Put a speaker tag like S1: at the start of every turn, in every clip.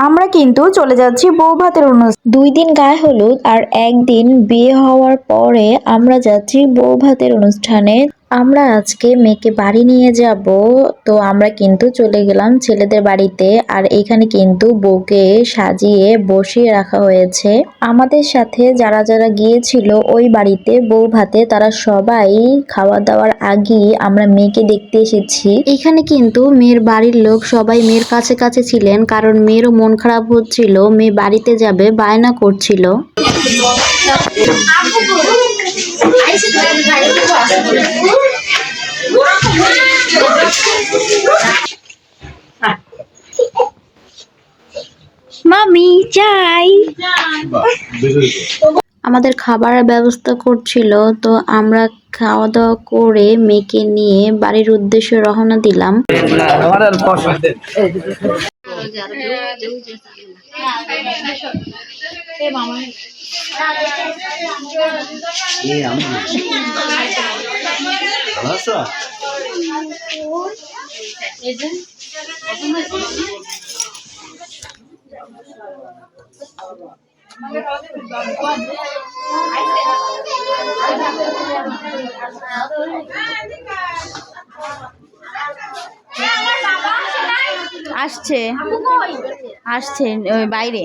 S1: আমরা কিন্তু চলে যাচ্ছি বউ ভাতের অনুষ্ঠান দুই দিন গায়ে হলুদ আর একদিন বিয়ে হওয়ার পরে আমরা যাচ্ছি বউ ভাতের অনুষ্ঠানে। আমরা আজকে মেয়েকে বাড়ি নিয়ে যাব, তো আমরা কিন্তু চলে গেলাম ছেলেদের বাড়িতে। আর এখানে কিন্তু বউকে সাজিয়ে বসিয়ে রাখা হয়েছে। আমাদের সাথে যারা যারা গিয়েছিল ওই বাড়িতে বউ ভাতে, তারা সবাই খাওয়া দাওয়ার আগেই আমরা মেয়েকে দেখতে এসেছি। এখানে কিন্তু মেয়ের বাড়ির লোক সবাই মেয়ের কাছে কাছে ছিলেন, কারণ মেয়েরও মন খারাপ হচ্ছিল। মেয়ে বাড়িতে যাবে, বায়না করছিল। মামি চাই আমাদের খাবারের ব্যবস্থা করছিল, তো আমরা খাওয়া দাওয়া করে মেয়েকে নিয়ে বাড়ির উদ্দেশ্যে রওনা দিলাম। আসছে। আসছে ওই বাইরে।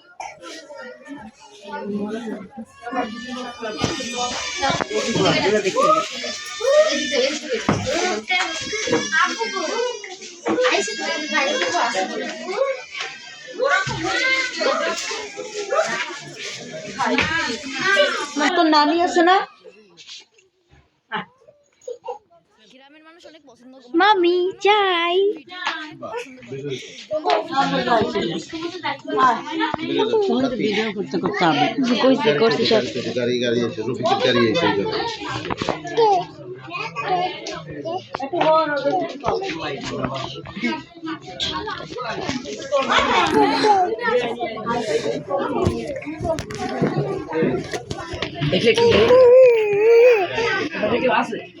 S1: তোর নানি আছে না? মামি চাই কইছি করছি সব
S2: গাড়ি গাড়ি এসে রফিকের গাড়ি এসে এই জায়গায়। সময়ে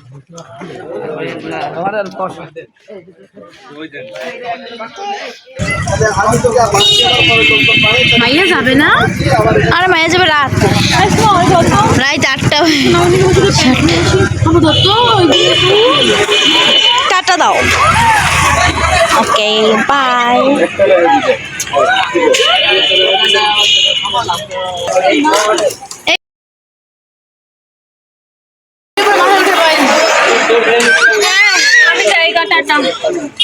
S1: মাইয়া যাবে না? আরে মাইয়া যাবে রাত। রাত আটটা টাটা দাও। Okay bye. আমি জায়গা টাটা